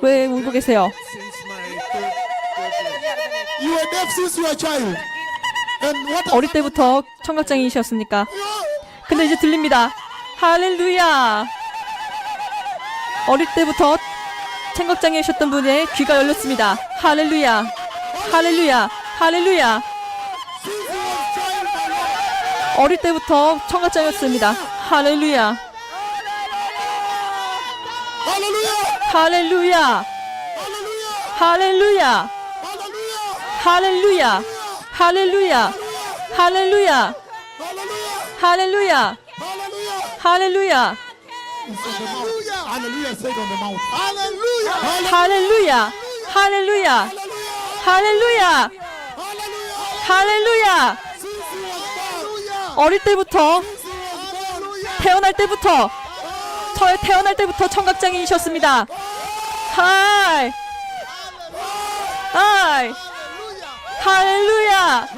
왜 울고 계세요? 어릴 때부터 청각장애이셨습니까? 근데 이제 들립니다. 할렐루야! 어릴 때부터 청각장애이셨던 분의 귀가 열렸습니다. 할렐루야! 할렐루야! 할렐루야! 어릴 때부터 청각장애였습니다. 할렐루야! Hallelujah. 할렐루야! Hallelujah. 할렐루야! Hallelujah. 할렐루야! 할렐루야! 할렐루야! Hallelujah. 할렐루야! Hallelujah. 할렐루야! 할렐루야! 할렐루야! 할렐루야! Hallelujah. 할렐루야! Born. 어릴 때부터. 태어날 때부터 저의 태어날 때부터 청각장애이셨습니다. 하이! 하이! 할렐루야!